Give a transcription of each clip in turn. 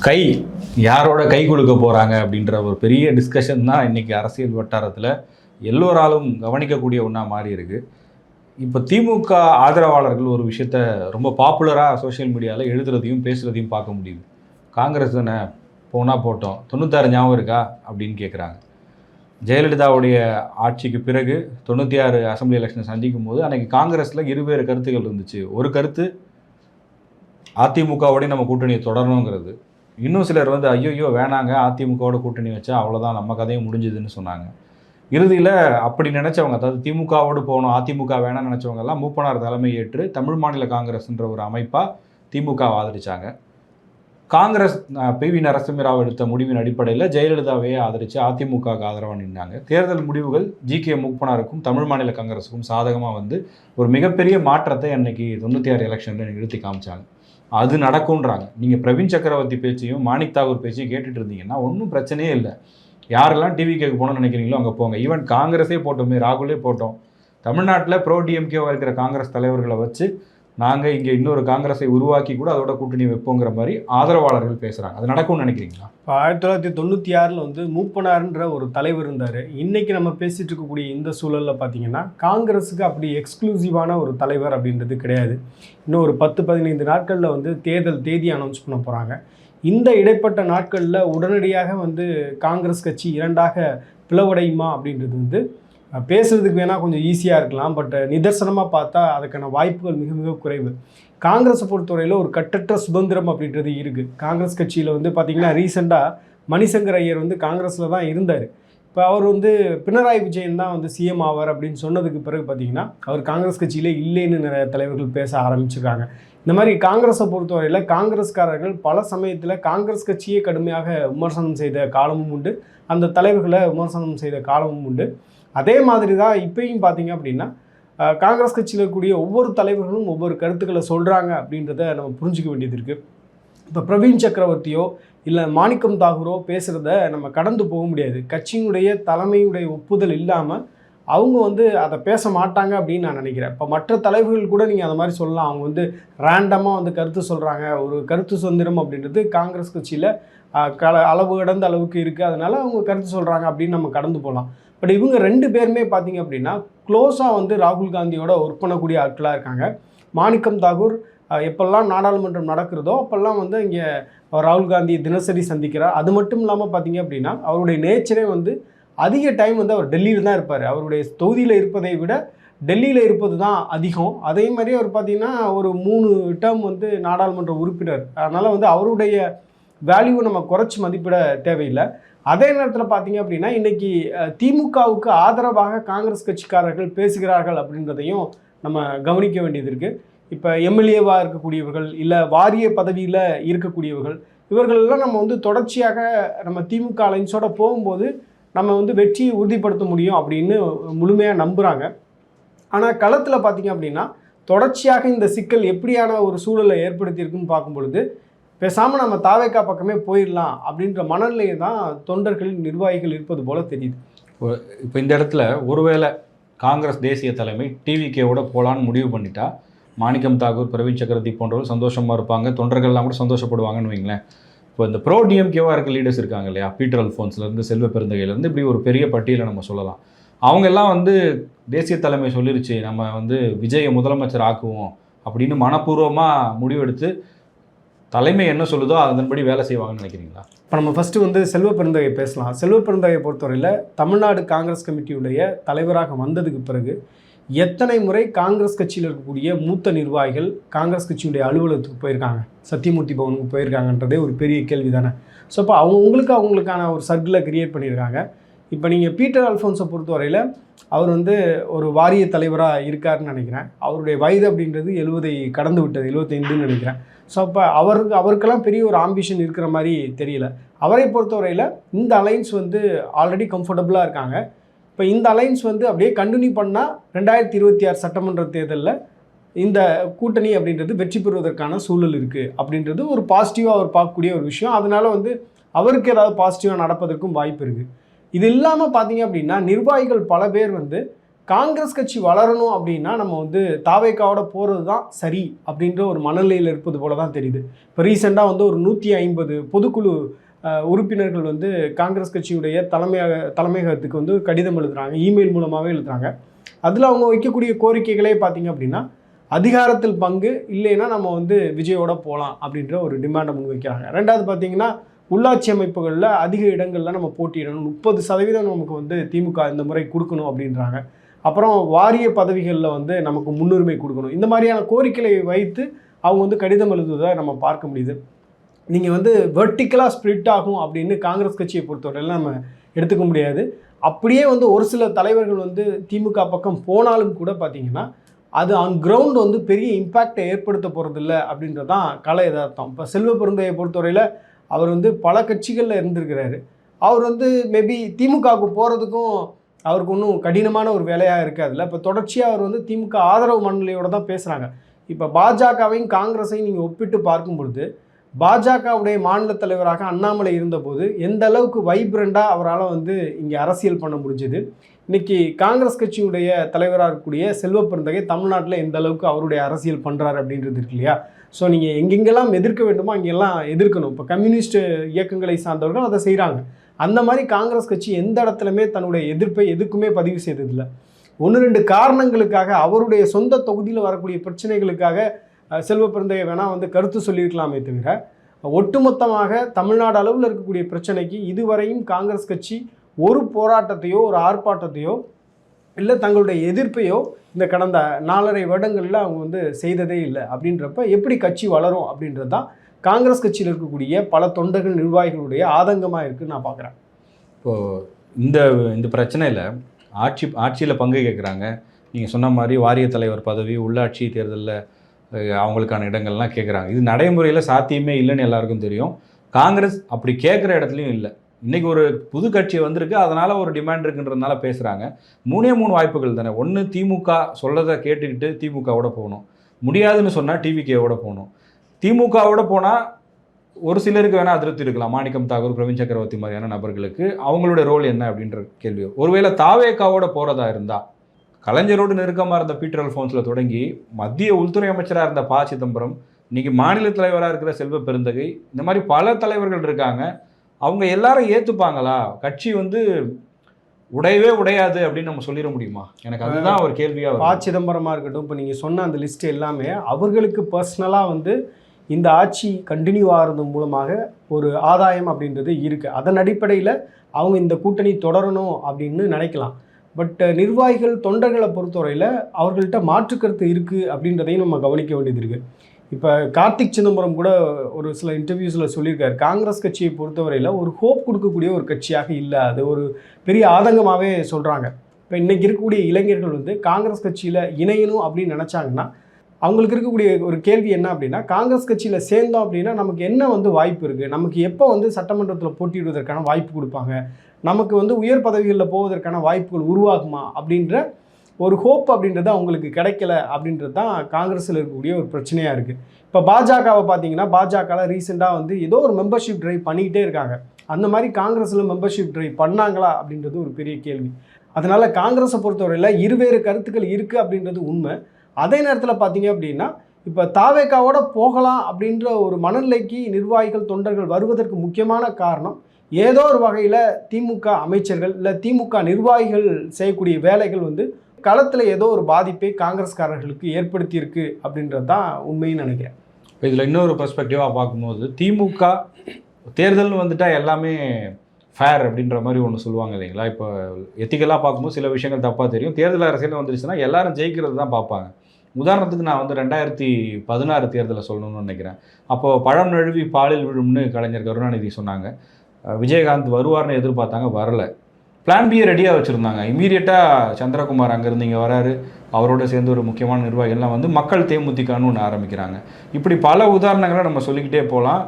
கை யாரோட கை கொடுக்க போகிறாங்க அப்படின்ற ஒரு பெரிய டிஸ்கஷன் தான் இன்றைக்கி அரசியல் வட்டாரத்தில் எல்லோராலும் கவனிக்கக்கூடிய ஒன்றா மாறி இருக்குது இப்போ திமுக ஆதரவாளர்கள் ஒரு விஷயத்த ரொம்ப பாப்புலராக சோஷியல் மீடியாவில் எழுதுறதையும் பேசுகிறதையும் பார்க்க முடியுது. காங்கிரஸ் தானே? போனால் போட்டோம். தொண்ணூத்தாறு ஞாபகம் இருக்கா? அப்படின்னு கேட்குறாங்க ஜெயலலிதாவுடைய ஆட்சிக்கு பிறகு தொண்ணூற்றி ஆறு அசம்பிளி எலெக்ஷனை சந்திக்கும் போது அன்றைக்கி காங்கிரஸில் இருவேறு கருத்துக்கள் இருந்துச்சு. ஒரு கருத்து அதிமுகவோடய நம்ம கூட்டணியை தொடரணுங்கிறது. இன்னும் சிலர் வந்து ஐயோயோ வேணாங்க அதிமுகவோட கூட்டணி வச்சா அவ்வளோதான் நம்ம கதையும் முடிஞ்சுதுன்னு சொன்னாங்க. இறுதியில் அப்படி நினச்சவங்க அதாவது திமுகவோடு போகணும் அதிமுக வேணாம்னு நினச்சவங்க எல்லாம் மூப்பனார் தலைமை ஏற்று தமிழ் மாநில காங்கிரஸ்ன்ற ஒரு அமைப்பாக திமுக ஆதரித்தாங்க காங்கிரஸ் பி. வி. நரசிம்மராவ் எடுத்த முடிவின் அடிப்படையில் ஜெயலலிதாவையே ஆதரித்து அதிமுகவுக்கு ஆதரவாக நின்றாங்க தேர்தல் முடிவுகள் ஜி. கே. மூப்பனாருக்கும் தமிழ் மாநில காங்கிரஸுக்கும் சாதகமாக வந்து ஒரு மிகப்பெரிய மாற்றத்தை அன்னைக்கு தொண்ணூற்றி ஆறு எலெக்ஷனில் நிறுத்தி காமிச்சாங்க. அது நடக்கும்ன்றாங்க. நீங்கள் பிரவீன் சக்கரவர்த்தி பேச்சையும் மாணிக் தாகூர் பேச்சையும் கேட்டுட்டு இருந்தீங்கன்னா ஒன்றும் பிரச்சனையே இல்லை. யாரெல்லாம் டிவி கேட்க போகணும்னு நினைக்கிறீங்களோ அங்கே போங்க. ஈவன் காங்கிரஸே போட்டோமே ராகுலே போட்டோம். தமிழ்நாட்டில் ப்ரோ டிஎம்கேவாக இருக்கிற காங்கிரஸ் தலைவர்களை வச்சு நாங்கள் இங்கே இன்னொரு காங்கிரஸை உருவாக்கி கூட அதோட கூட்டணி வைப்போங்கிற மாதிரி ஆதரவாளர்கள் பேசுகிறாங்க அது நடக்கும்னு நினைக்கிறீங்களா? இப்போ ஆயிரத்தி தொள்ளாயிரத்தி தொண்ணூற்றி ஆறில் வந்து மூப்பனார்ன்ற ஒரு தலைவர் இருந்தார். இன்றைக்கி நம்ம பேசிகிட்டு இருக்கக்கூடிய இந்த சூழலில் பார்த்தீங்கன்னா காங்கிரஸுக்கு அப்படி எக்ஸ்க்ளூசிவான ஒரு தலைவர் அப்படின்றது கிடையாது. இன்னும் ஒரு பத்து பதினைந்து நாட்களில் வந்து தேர்தல் தேதி அனௌன்ஸ் பண்ண போகிறாங்க இந்த இடைப்பட்ட நாட்களில் உடனடியாக வந்து காங்கிரஸ் கட்சி இரண்டாக பிளவடையுமா அப்படின்றது வந்து பேசுறதுக்கு வேணால் கொஞ்சம் ஈஸியாக இருக்கலாம் பட் நிதர்சனமாக பார்த்தா அதுக்கான வாய்ப்புகள் மிக மிக குறைவு. காங்கிரஸை பொறுத்தவரையில் ஒரு கட்டற்ற சுதந்திரம் அப்படின்றது இருக்குது காங்கிரஸ் கட்சியில் வந்து பார்த்திங்கன்னா ரீசெண்டாக மணிசங்கர் ஐயர் வந்து காங்கிரஸில் தான் இருந்தார். இப்போ அவர் வந்து பினராயி விஜயன் தான் வந்து சிஎம் ஆவார் அப்படின்னு சொன்னதுக்கு பிறகு பார்த்தீங்கன்னா அவர் காங்கிரஸ் கட்சியிலே இல்லைன்னு நிறைய தலைவர்கள் பேச ஆரம்பிச்சிருக்காங்க. இந்த மாதிரி காங்கிரஸை பொறுத்தவரையில் காங்கிரஸ்காரர்கள் பல சமயத்தில் காங்கிரஸ் கட்சியே கடுமையாக விமர்சனம் செய்த காலமும் உண்டு. அந்த தலைவர்களை விமர்சனம் செய்த காலமும் உண்டு. அதே மாதிரி தான் இப்பயும் பார்த்தீங்க அப்படின்னா காங்கிரஸ் கட்சியில் இருக்கக்கூடிய ஒவ்வொரு தலைவர்களும் ஒவ்வொரு கருத்துக்களை சொல்கிறாங்க அப்படின்றத நம்ம புரிஞ்சுக்க வேண்டியது இருக்குது இப்போ பிரவீன் சக்கரவர்த்தியோ இல்லை மாணிக்கம் தாகூரோ பேசுகிறத நம்ம கடந்து போக முடியாது. கட்சியினுடைய தலைமையுடைய ஒப்புதல் இல்லாமல் அவங்க வந்து அதை பேச மாட்டாங்க அப்படின்னு நான் நினைக்கிறேன். இப்போ மற்ற தலைவர்கள் கூட நீங்கள் அந்த மாதிரி சொல்லலாம். அவங்க வந்து ரேண்டமாக வந்து கருத்து சொல்கிறாங்க ஒரு கருத்து சுதந்திரம் அப்படின்றது காங்கிரஸ் கட்சியில் கல அளவு கடந்த அளவுக்கு இருக்குது அதனால் அவங்க கருத்து சொல்கிறாங்க அப்படின்னு நம்ம கடந்து போகலாம் பட் இவங்க ரெண்டு பேருமே பார்த்தீங்க அப்படின்னா க்ளோஸாக வந்து ராகுல் காந்தியோட ஒர்க் பண்ணக்கூடிய ஆட்களாக இருக்காங்க. மாணிக்கம் தாகூர் எப்பெல்லாம் நாடாளுமன்றம் நடக்கிறதோ அப்போல்லாம் வந்து இங்கே ராகுல் காந்தி தினசரி சந்திக்கிறார். அது மட்டும் இல்லாமல் பார்த்தீங்க அப்படின்னா அவருடைய நேச்சரே வந்து அதிக டைம் வந்து அவர் டெல்லியில் தான் இருப்பார். அவருடைய தொகுதியில் இருப்பதை விட டெல்லியில் இருப்பது தான் அதிகம். அதே மாதிரி அவர் பார்த்திங்கன்னா ஒரு மூணு டேர்ம் வந்து நாடாளுமன்ற உறுப்பினர். அதனால் வந்து அவருடைய வேல்யூவை நம்ம குறைச்சி மதிப்பிட தேவையில்லை. அதே நேரத்தில் பார்த்தீங்க அப்படின்னா இன்றைக்கி திமுகவுக்கு ஆதரவாக காங்கிரஸ் கட்சிக்காரர்கள் பேசுகிறார்கள் அப்படின்றதையும் நம்ம கவனிக்க வேண்டியது இருக்குது இப்போ எம்எல்ஏவாக இருக்கக்கூடியவர்கள் இல்லை வாரிய பதவியில் இருக்கக்கூடியவர்கள் இவர்களெல்லாம் நம்ம வந்து தொடர்ச்சியாக நம்ம திமுக அலைன்ஸோடு போகும்போது நம்ம வந்து வெற்றியை உறுதிப்படுத்த முடியும் அப்படின்னு முழுமையாக நம்புகிறாங்க ஆனால் களத்தில் பார்த்தீங்க அப்படின்னா தொடர்ச்சியாக இந்த சிக்கல் எப்படியான ஒரு சூழலை ஏற்படுத்தியிருக்குன்னு பார்க்கும் பொழுது பேசாமல் நம்ம தாவேக்கா பக்கமே போயிடலாம் அப்படின்ற மனநிலையை தான் தொண்டர்கள் நிர்வாகிகள் இருப்பது போல் தெரியுது. இப்போ இந்த இடத்துல ஒருவேளை காங்கிரஸ் தேசிய தலைமை டிவிகேவோட போகலான்னு முடிவு பண்ணிட்டா மாணிக்கம் தாகூர் பிரவீன் சக்கரவர்த்தி போன்றவர்கள் சந்தோஷமாக இருப்பாங்க தொண்டர்கள்லாம் கூட சந்தோஷப்படுவாங்கன்னு வைங்களேன். இப்போ இந்த ப்ரோ டிஎம்கேவாக இருக்க லீடர்ஸ் இருக்காங்க இல்லையா? பீட்டர் அல்ஃபோன்ஸ்லேருந்து செல்வ பெருந்தகையிலேருந்து இப்படி ஒரு பெரிய பட்டியலை நம்ம சொல்லலாம். அவங்க எல்லாம் வந்து தேசிய தலைமை சொல்லிருச்சு நம்ம வந்து விஜயை முதலமைச்சர் ஆக்குவோம் அப்படின்னு மனப்பூர்வமாக முடிவெடுத்து தலைமை என்ன சொல்லுதோ அதன்படி வேலை செய்வாங்கன்னு நினைக்கிறீங்களா? இப்போ நம்ம ஃபஸ்ட்டு வந்து செல்வ பெருந்தகை பேசலாம். செல்வ பெருந்தகையை பொறுத்தவரையில் தமிழ்நாடு காங்கிரஸ் கமிட்டியுடைய தலைவராக வந்ததுக்கு பிறகு எத்தனை முறை காங்கிரஸ் கட்சியில் இருக்கக்கூடிய மூத்த நிர்வாகிகள் காங்கிரஸ் கட்சியுடைய அலுவலகத்துக்கு போயிருக்காங்க? சத்தியமூர்த்தி பவனுக்கு போயிருக்காங்கன்றதே ஒரு பெரிய கேள்வி தானே ஸோ அப்போ அவங்க உங்களுக்கு அவங்களுக்கான ஒரு சர்க்கிளை கிரியேட் பண்ணியிருக்காங்க. இப்போ நீங்கள் பீட்டர் அல்ஃபோன்ஸை பொறுத்தவரையில் அவர் வந்து ஒரு வாரிய தலைவராக இருக்காருன்னு நினைக்கிறேன். அவருடைய வயது அப்படின்றது எழுபதை கடந்து விட்டது எழுபத்தைந்துன்னு நினைக்கிறேன். ஸோ அப்போ அவருக்கு அவருக்கெல்லாம் பெரிய ஒரு ஆம்பிஷன் இருக்கிற மாதிரி தெரியல. அவரை பொறுத்தவரையில் இந்த அலைன்ஸ் வந்து ஆல்ரெடி கம்ஃபர்டபுளாக இருக்காங்க. இப்போ இந்த அலைன்ஸ் வந்து அப்படியே கண்டினியூ பண்ணால் ரெண்டாயிரத்தி இருபத்தி ஆறு சட்டமன்ற தேர்தலில் இந்த கூட்டணி அப்படின்றது வெற்றி பெறுவதற்கான சூழல் இருக்குது அப்படின்றது ஒரு பாசிட்டிவாக அவர் பார்க்கக்கூடிய ஒரு விஷயம். அதனால் வந்து அவருக்கு ஏதாவது பாசிட்டிவாக நடப்பதற்கும் வாய்ப்பு இருக்குது இது இல்லாமல் பார்த்தீங்க அப்படின்னா நிர்வாகிகள் பல பேர் வந்து காங்கிரஸ் கட்சி வளரணும் அப்படின்னா நம்ம வந்து தாவேக்காவோட போகிறது தான் சரி அப்படின்ற ஒரு மனநிலையில் இருப்பது போல தான் தெரியுது. இப்போ ரீசெண்டாக வந்து ஒரு நூற்றி ஐம்பது பொதுக்குழு உறுப்பினர்கள் வந்து காங்கிரஸ் கட்சியுடைய தலைமையாக தலைமையகத்துக்கு வந்து கடிதம் எழுதுகிறாங்க இமெயில் மூலமாகவே எழுதுகிறாங்க அதில் அவங்க வைக்கக்கூடிய கோரிக்கைகளே பார்த்தீங்க அப்படின்னா அதிகாரத்தில் பங்கு இல்லைன்னா நம்ம வந்து விஜயோட போகலாம் அப்படின்ற ஒரு டிமாண்டை முன் வைக்கிறாங்க. ரெண்டாவது பார்த்தீங்கன்னா உள்ளாட்சி அமைப்புகளில் அதிக இடங்களில் நம்ம போட்டியிடணும். முப்பது சதவீதம் நமக்கு வந்து திமுக இந்த முறை கொடுக்கணும் அப்படின்றாங்க. அப்புறம் வாரிய பதவிகளில் வந்து நமக்கு முன்னுரிமை கொடுக்கணும். இந்த மாதிரியான கோரிக்கைகளை வைத்து அவங்க வந்து கடிதம் எழுதுவதை நம்ம பார்க்க முடியுது. நீங்கள் வந்து வெர்டிக்கலாக ஸ்ப்ளிட் ஆகும் அப்படின்னு காங்கிரஸ் கட்சியை பொறுத்தவரையில் நம்ம எடுத்துக்க முடியாது. அப்படியே வந்து ஒரு சில தலைவர்கள் வந்து திமுக பக்கம் போனாலும் கூட பார்த்தீங்கன்னா அது ஆன் கிரவுண்ட் வந்து பெரிய இம்பேக்டை ஏற்படுத்த போகிறதில்ல அப்படின்றது தான் கலை எதார்த்தம் இப்போ செல்வ பெருந்தையை பொறுத்தவரையில் அவர் வந்து பல கட்சிகளில் இருந்திருக்கிறாரு. அவர் வந்து மேபி திமுகவுக்கு போகிறதுக்கும் அவருக்கு ஒன்றும் கடினமான ஒரு வேலையாக இருக்காதுல்ல. இப்போ தொடர்ச்சியாக அவர் வந்து திமுக ஆதரவு மனநிலையோடு தான் பேசுகிறாங்க இப்போ பாஜகவையும் காங்கிரஸையும் நீங்கள் ஒப்பிட்டு பார்க்கும் பொழுது பாஜகவுடைய மாநில தலைவராக அண்ணாமலை இருந்தபோது எந்த அளவுக்கு வைப்ரண்டாக அவரால் வந்து இங்கே அரசியல் பண்ண முடிஞ்சது? இன்னைக்கு காங்கிரஸ் கட்சியுடைய தலைவராக இருக்கக்கூடிய செல்வ தமிழ்நாட்டில் எந்த அளவுக்கு அவருடைய அரசியல் பண்ணுறாரு அப்படின்றது இருக்கு இல்லையா? ஸோ நீங்கள் எங்கெங்கெல்லாம் எதிர்க்க வேண்டுமோ அங்கெல்லாம் எதிர்க்கணும். இப்போ கம்யூனிஸ்ட் இயக்கங்களை சார்ந்தவர்கள் அதை செய்கிறாங்க அந்த மாதிரி காங்கிரஸ் கட்சி எந்த இடத்துலையுமே தன்னுடைய எதிர்ப்பை எதுக்குமே பதிவு செய்ததில்லை. ஒன்று ரெண்டு காரணங்களுக்காக அவருடைய சொந்த தொகுதியில் வரக்கூடிய பிரச்சனைகளுக்காக செல்வ பிறந்தையை வேணால் வந்து கருத்து சொல்லியிருக்கலாமே தவிர ஒட்டுமொத்தமாக தமிழ்நாடு அளவில் இருக்கக்கூடிய பிரச்சனைக்கு இதுவரையும் காங்கிரஸ் கட்சி ஒரு போராட்டத்தையோ ஒரு ஆர்ப்பாட்டத்தையோ இல்லை தங்களுடைய எதிர்ப்பையோ இந்த கடந்த நாலரை வருடங்களில் அவங்க வந்து செய்ததே இல்லை. அப்படின்றப்ப எப்படி கட்சி வளரும் அப்படின்றது தான் காங்கிரஸ் கட்சியில் இருக்கக்கூடிய பல தொண்டர்கள் நிர்வாகிகளுடைய ஆதங்கமாக இருக்குன்னு நான் பார்க்குறேன் இப்போது இந்த இந்த பிரச்சனையில் ஆட்சி ஆட்சியில் பங்கு கேட்குறாங்க நீங்கள் சொன்ன மாதிரி வாரிய தலைவர் பதவி உள்ளாட்சி தேர்தலில் அவங்களுக்கான இடங்கள்லாம் கேட்குறாங்க இது நடைமுறையில் சாத்தியமே இல்லைன்னு எல்லாருக்கும் தெரியும். காங்கிரஸ் அப்படி கேட்குற இடத்துலையும் இல்லை. இன்றைக்கி ஒரு புது கட்சி வந்திருக்கு அதனால் ஒரு டிமாண்ட் இருக்குன்றதுனால பேசுகிறாங்க மூணே மூணு வாய்ப்புகள் தானே. ஒன்று திமுக சொல்லதை கேட்டுக்கிட்டு திமுகவோட போகணும். முடியாதுன்னு சொன்னால் டிவிகேவோட போகணும். திமுகவோட போனால் ஒரு சிலருக்கு வேணால் அதிருப்தி இருக்கலாம். மாணிக்கம் தாகூர் பிரவீன் சக்கரவர்த்தி மாதிரியான நபர்களுக்கு அவங்களோட ரோல் என்ன அப்படின்ற கேள்வி ஒருவேளை தாவேக்காவோட போகிறதா இருந்தால் கலைஞரோடு நெருக்கமாக இருந்த பீட்டர் அல்ஃபோன்ஸில் தொடங்கி மத்திய உள்துறை அமைச்சராக இருந்த ப. சிதம்பரம் இன்னைக்கு மாநில தலைவராக இருக்கிற செல்வ பெருந்தகை இந்த மாதிரி பல தலைவர்கள் இருக்காங்க. அவங்க எல்லாரும் ஏற்றுப்பாங்களா கட்சி வந்து உடையவே உடையாது அப்படின்னு நம்ம சொல்லிட முடியுமா? எனக்கு அதுதான் ஒரு கேள்வியாக ப. சிதம்பரமாக இருக்கட்டும் இப்போ நீங்கள் சொன்ன அந்த லிஸ்ட் எல்லாமே அவர்களுக்கு பர்சனலாக வந்து இந்த ஆட்சி கண்டினியூ ஆகிறது மூலமாக ஒரு ஆதாயம் அப்படின்றது இருக்குது அதன் அடிப்படையில் அவங்க இந்த கூட்டணி தொடரணும் அப்படின்னு நினைக்கலாம். பட் நிர்வாகிகள் தொண்டர்களை பொறுத்தவரையில் அவர்கள்ட்ட மாற்று கருத்து இருக்குது அப்படின்றதையும் நம்ம கவனிக்க வேண்டியது இருக்குது இப்போ கார்த்திக் சிதம்பரம் கூட ஒரு சில இன்டர்வியூஸில் சொல்லியிருக்காரு. காங்கிரஸ் கட்சியை பொறுத்தவரையில் ஒரு ஹோப் கொடுக்கக்கூடிய ஒரு கட்சியாக இல்லை. அது ஒரு பெரிய ஆதங்கமாகவே சொல்கிறாங்க இப்போ இன்றைக்கி இருக்கக்கூடிய இளைஞர்கள் வந்து காங்கிரஸ் கட்சியில் இணையணும் அப்படின்னு நினச்சாங்கன்னா அவங்களுக்கு இருக்கக்கூடிய ஒரு கேள்வி என்ன அப்படின்னா காங்கிரஸ் கட்சியில் சேர்ந்தோம் அப்படின்னா நமக்கு என்ன வந்து வாய்ப்பு இருக்குது நமக்கு எப்போ வந்து சட்டமன்றத்தில் போட்டியிடுவதற்கான வாய்ப்பு கொடுப்பாங்க? நமக்கு வந்து உயர் பதவிகளில் போவதற்கான வாய்ப்புகள் உருவாகுமா? அப்படின்ற ஒரு ஹோப் அப்படின்றது அவங்களுக்கு கிடைக்கல அப்படின்றது தான் காங்கிரஸில் இருக்கக்கூடிய ஒரு பிரச்சனையாக இருக்குது இப்போ பாஜகவை பார்த்தீங்கன்னா பாஜகவில் ரீசெண்டாக வந்து ஏதோ ஒரு மெம்பர்ஷிப் ட்ரைவ் பண்ணிக்கிட்டே இருக்காங்க. அந்த மாதிரி காங்கிரஸில் மெம்பர்ஷிப் ட்ரைவ் பண்ணாங்களா அப்படின்றது ஒரு பெரிய கேள்வி. அதனால் காங்கிரஸை பொறுத்தவரையில் இருவேறு கருத்துக்கள் இருக்குது அப்படின்றது உண்மை. அதே நேரத்தில் பார்த்தீங்க அப்படின்னா இப்போ தாவேக்காவோட போகலாம் அப்படின்ற ஒரு மனநிலைக்கு நிர்வாகிகள் தொண்டர்கள் வருவதற்கு முக்கியமான காரணம் ஏதோ ஒரு வகையில் திமுக அமைச்சர்கள் இல்லை திமுக நிர்வாகிகள் செய்யக்கூடிய வேலைகள் வந்து களத்தில் ஏதோ ஒரு பாதிப்பை காங்கிரஸ்காரர்களுக்கு ஏற்படுத்தியிருக்கு அப்படின்றது தான் உண்மைன்னு நினைக்கிறேன். இப்போ இதில் இன்னொரு பர்ஸ்பெக்டிவாக பார்க்கும்போது திமுக தேர்தல்னு வந்துட்டால் எல்லாமே ஃபேர் அப்படின்ற மாதிரி ஒன்று சொல்லுவாங்க இல்லைங்களா? இப்போ எத்திக்கலாக பார்க்கும்போது சில விஷயங்கள் தப்பாக தெரியும். தேர்தல் அரசியல் வந்துருச்சுன்னா எல்லாரும் ஜெயிக்கிறது தான் பார்ப்பாங்க. உதாரணத்துக்கு நான் வந்து ரெண்டாயிரத்தி பதினாறு தேர்தலை சொல்லணும்னு நினைக்கிறேன். அப்போது பழம் நழுவி பாலில் விழும்னு கலைஞர் கருணாநிதி சொன்னாங்க. விஜயகாந்த் வருவார்னு எதிர்பார்த்தாங்க வரல. பிளான் பியை ரெடியாக வச்சுருந்தாங்க. இமீடியட்டாக சந்திரகுமார் அங்கேருந்து இங்கே வராரு. அவரோட சேர்ந்து ஒரு முக்கியமான நிர்வாகிகள்லாம் வந்து மக்கள் தேமுதிகன்னு ஒன்று ஆரம்பிக்கிறாங்க. இப்படி பல உதாரணங்களை நம்ம சொல்லிக்கிட்டே போகலாம்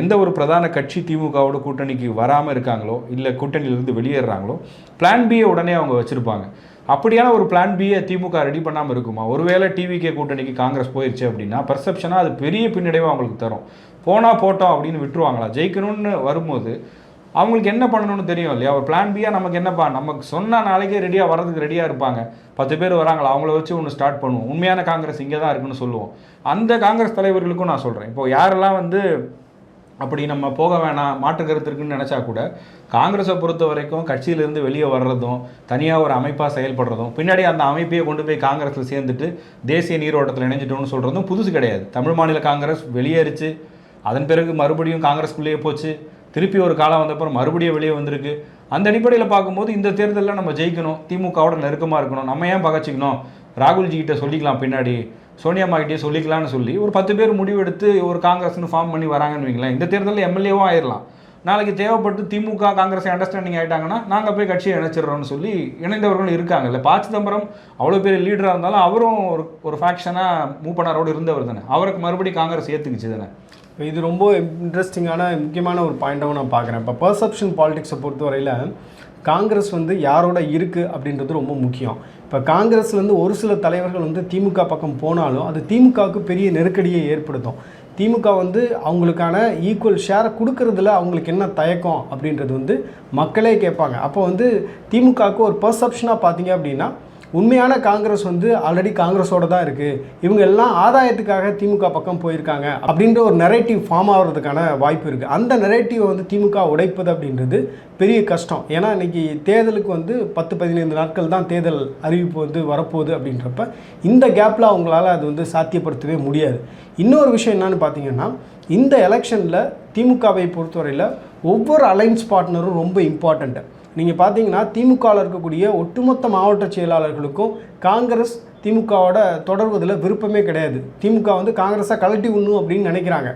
எந்த ஒரு பிரதான கட்சி திமுகவோட கூட்டணிக்கு வராமல் இருக்காங்களோ இல்லை கூட்டணியிலிருந்து வெளியேறாங்களோ பிளான் பியை உடனே அவங்க வச்சுருப்பாங்க. அப்படியான ஒரு பிளான் பியை திமுக ரெடி பண்ணாமல் இருக்குமா? ஒருவேளை டிவிகே கூட்டணிக்கு காங்கிரஸ் போயிடுச்சு அப்படின்னா பர்செப்ஷனாக அது பெரிய பின்னடைவை அவங்களுக்கு தரும். போனால் போட்டோம் அப்படின்னு விட்டுருவாங்களா? ஜெயிக்கணும்னு வரும்போது அவங்களுக்கு என்ன பண்ணணும்னு தெரியும் இல்லையா? ஒரு பிளான் பியாக நமக்கு என்னப்பா? நமக்கு சொன்னால் நாளைக்கே ரெடியாக வர்றதுக்கு ரெடியாக இருப்பாங்க. பத்து பேர் வராங்களா? அவங்கள வச்சு ஒன்று ஸ்டார்ட் பண்ணுவோம். உண்மையான காங்கிரஸ் இங்கே தான் இருக்குன்னு சொல்லுவோம். அந்த காங்கிரஸ் தலைவர்களுக்கும் நான் சொல்கிறேன் இப்போ யாரெல்லாம் வந்து அப்படி நம்ம போக வேணாம் மாற்று கருத்து இருக்குன்னு நினச்சா கூட காங்கிரஸை பொறுத்த வரைக்கும் கட்சியிலேருந்து வெளியே வர்றதும் தனியாக ஒரு அமைப்பாக செயல்படுறதும் பின்னாடி அந்த அமைப்பையே கொண்டு போய் காங்கிரஸில் சேர்ந்துட்டு தேசிய நீரோட்டத்தில் இணைஞ்சிட்டோம்னு சொல்கிறதும் புதுசு கிடையாது. தமிழ் மாநில காங்கிரஸ் வெளியேறிச்சு அதன் பிறகு மறுபடியும் காங்கிரஸ்குள்ளேயே போச்சு திருப்பி ஒரு காலம் வந்தப்பறம் மறுபடியும் வெளியே வந்திருக்கு. அந்த அடிப்படையில் பார்க்கும்போது இந்த தேர்தலில் நம்ம ஜெயிக்கணும் திமுகவோட நெருக்கமாக இருக்கணும் நம்ம ஏன் பகச்சிக்கணும்? ராகுல்ஜி கிட்ட சொல்லிக்கலாம் பின்னாடி சோனியா அம்மாகிட்டே சொல்லிக்கலாம்னு சொல்லி ஒரு பத்து பேர் முடிவெடுத்து ஒரு காங்கிரஸ்னு ஃபார்ம் பண்ணி வராங்கன்னு வைங்களேன். இந்த தேர்தலில் எம்எல்ஏவும் ஆயிடலாம் நாளைக்கு தேவைப்பட்டு திமுக காங்கிரஸ் அண்டர்ஸ்டாண்டிங் ஆகிட்டாங்கன்னா நாங்கள் போய் கட்சியை இணைச்சிடறோம்னு சொல்லி இணைந்தவர்களும் இருக்காங்கல்ல பா. சிதம்பரம் அவ்வளோ பெரிய லீடராக இருந்தாலும் அவரும் ஒரு ஒரு ஃபேக்ஷனாக மூப்பனாரோடு இருந்தவர் தானே. அவருக்கு மறுபடியும் காங்கிரஸ் ஏற்றுக்குச்சு தானே. இப்போ இது ரொம்ப இன்ட்ரெஸ்டிங்கான முக்கியமான ஒரு பாயிண்டாகவும் நான் பார்க்குறேன். இப்போ பர்செப்ஷன் பாலிடிக்ஸை பொறுத்தவரையில் காங்கிரஸ் வந்து யாரோட இருக்குது அப்படின்றது ரொம்ப முக்கியம். இப்போ காங்கிரஸ்லேருந்து ஒரு சில தலைவர்கள் வந்து திமுக பக்கம் போனாலும் அது திமுகவுக்கு பெரிய நெருக்கடியை ஏற்படுத்தும். திமுக வந்து அவங்களுக்கான ஈக்குவல் ஷேரை கொடுக்கறதுல அவங்களுக்கு என்ன தயக்கம் அப்படின்றது வந்து மக்களே கேட்பாங்க. அப்போ வந்து திமுகவுக்கு ஒரு பர்செப்ஷனாக பார்த்தீங்க அப்படின்னா உண்மையான காங்கிரஸ் வந்து ஆல்ரெடி காங்கிரஸோட தான் இருக்குது இவங்க எல்லாம் ஆதாயத்துக்காக திமுக பக்கம் போயிருக்காங்க அப்படின்ற ஒரு நெரேட்டிவ் ஃபார்ம் ஆகிறதுக்கான வாய்ப்பு இருக்குது அந்த நெரேட்டிவை வந்து திமுக உடைப்பது அப்படின்றது பெரிய கஷ்டம். ஏன்னா இன்னைக்கு தேர்தலுக்கு வந்து பத்து பதினைந்து நாட்கள் தான் தேர்தல் அறிவிப்பு வந்து வரப்போகுது அப்படின்றப்ப இந்த கேப்பில் அவங்களால அது வந்து சாத்தியப்படுத்தவே முடியாது. இன்னொரு விஷயம் என்னன்னு பார்த்தீங்கன்னா இந்த எலெக்ஷனில் திமுகவை பொறுத்தவரையில் ஒவ்வொரு அலைன்ஸ் பார்ட்னரும் ரொம்ப இம்பார்ட்டண்ட்டு நீங்கள் பார்த்தீங்கன்னா திமுகவில் இருக்கக்கூடிய ஒட்டுமொத்த மாவட்ட செயலாளர்களுக்கும் காங்கிரஸ் திமுகவோட தொடர்வதில் விருப்பமே கிடையாது. திமுக வந்து காங்கிரஸை கழட்டி உண்ணும் அப்படின்னு நினைக்கிறாங்க.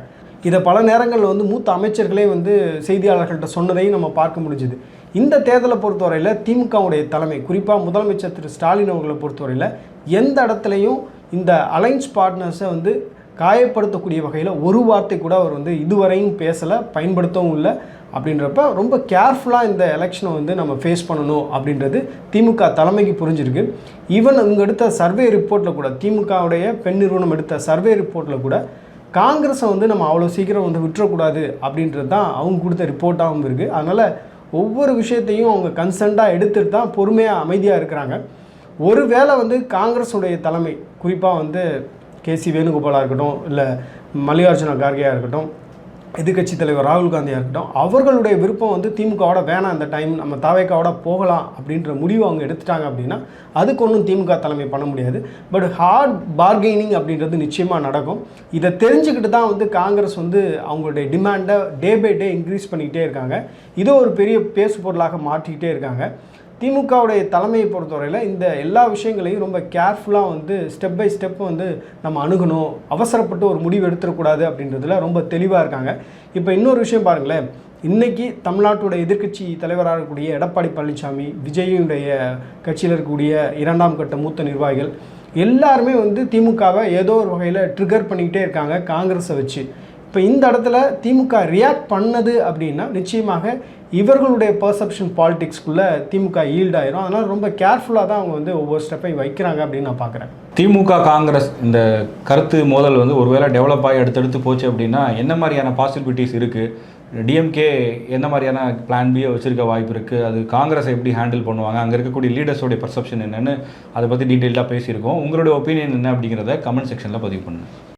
இதை பல நேரங்களில் வந்து மூத்த அமைச்சர்களே வந்து செய்தியாளர்கள்ட்ட சொன்னதையும் நம்ம பார்க்க முடிஞ்சுது. இந்த தேர்தலை பொறுத்தவரையில் திமுகவுடைய தலைமை குறிப்பாக முதலமைச்சர் திரு. ஸ்டாலின் அவர்களை பொறுத்தவரையில் எந்த இடத்துலையும் இந்த அலைன்ஸ் பார்ட்னர்ஸை வந்து காயப்படுத்தக்கூடிய வகையில் ஒரு வார்த்தை கூட அவர் வந்து இதுவரையும் பேசலை பயன்படுத்தவும் இல்லை. அப்படின்றப்ப ரொம்ப கேர்ஃபுல்லாக இந்த எலெக்ஷனை வந்து நம்ம ஃபேஸ் பண்ணணும் அப்படின்றது திமுக தலைமைக்கு புரிஞ்சிருக்கு. ஈவன் இவங்க எடுத்த சர்வே ரிப்போர்ட்டில் கூட திமுகவுடைய பெண் நிறுவனம் எடுத்த சர்வே ரிப்போர்ட்டில் கூட காங்கிரஸை வந்து நம்ம அவ்வளோ சீக்கிரம் வந்து விட்டுறக்கூடாது அப்படின்றது தான் அவங்க கொடுத்த ரிப்போர்ட்டாகவும் இருக்குது அதனால் ஒவ்வொரு விஷயத்தையும் அவங்க கன்சென்ட்டாக எடுத்துகிட்டு தான் பொறுமையாக அமைதியாக இருக்கிறாங்க. ஒருவேளை வந்து காங்கிரஸுடைய தலைமை குறிப்பாக வந்து கேசி வேணுகோபாலாக இருக்கட்டும் இல்லை மல்லிகார்ஜுன கார்கேயாக இருக்கட்டும் எதிர்கட்சி தலைவர் ராகுல் காந்தியாக இருக்கட்டும் அவர்களுடைய விருப்பம் வந்து திமுகவோட வேணாம் அந்த டைம் நம்ம தாவேக்காவோட போகலாம் அப்படின்ற முடிவு அவங்க எடுத்துட்டாங்க அப்படின்னா அதுக்கு ஒன்றும் திமுக தலைமை பண்ண முடியாது. பட் ஹார்ட் பார்கெய்னிங் அப்படின்றது நிச்சயமாக நடக்கும். இதை தெரிஞ்சுக்கிட்டு தான் வந்து காங்கிரஸ் வந்து அவங்களுடைய டிமாண்டை டே பை டே இன்க்ரீஸ் பண்ணிக்கிட்டே இருக்காங்க. இதை ஒரு பெரிய பேசு பொருளாக மாற்றிக்கிட்டே இருக்காங்க. திமுகவுடைய தலைமையை பொறுத்தவரையில் இந்த எல்லா விஷயங்களையும் ரொம்ப கேர்ஃபுல்லாக வந்து ஸ்டெப் பை ஸ்டெப் வந்து நம்ம அணுகணும். அவசரப்பட்டு ஒரு முடிவு எடுத்துடக்கூடாது அப்படின்றதுல ரொம்ப தெளிவாக இருக்காங்க. இப்போ இன்னொரு விஷயம் பாருங்களேன். இன்றைக்கி தமிழ்நாட்டோட எதிர்க்கட்சி தலைவராக இருக்கக்கூடிய எடப்பாடி பழனிசாமி விஜயுடைய கட்சியில் இருக்கக்கூடிய இரண்டாம் கட்ட மூத்த நிர்வாகிகள் எல்லாருமே வந்து திமுகவை ஏதோ ஒரு வகையில் ட்ரிகர் பண்ணிக்கிட்டே இருக்காங்க காங்கிரஸை வச்சு. இப்போ இந்த இடத்துல திமுக ரியாக்ட் பண்ணது அப்படின்னா நிச்சயமாக இவர்களுடைய பர்செப்ஷன் பாலிடிக்ஸ்குள்ளே திமுக ஈல்டாயிரும். அதனால் ரொம்ப கேர்ஃபுல்லாக தான் அவங்க வந்து ஒவ்வொரு ஸ்டெப்பையும் வைக்கிறாங்க அப்படின்னு நான் பார்க்குறேன் திமுக காங்கிரஸ் இந்த கருத்து மோதல் வந்து ஒருவேளை டெவலப் ஆகி அடுத்தடுத்து போச்சு அப்படின்னா என்ன மாதிரியான பாசிபிலிட்டிஸ் இருக்குது டிஎம்கே என்ன மாதிரியான பிளான் பியை வச்சுருக்க வாய்ப்பு இருக்குது அது காங்கிரஸை எப்படி ஹேண்டில் பண்ணுவாங்க? அங்கே இருக்கக்கூடிய லீடர்ஸோடைய பர்செப்ஷன் என்னென்னு அதை பற்றி டீட்டெயில்டாக பேசியிருக்கோம். உங்களுடைய ஒப்பீனியன் என்ன அப்படிங்கிறத கமெண்ட் செக்ஷனில் பதிவு பண்ணுங்கள்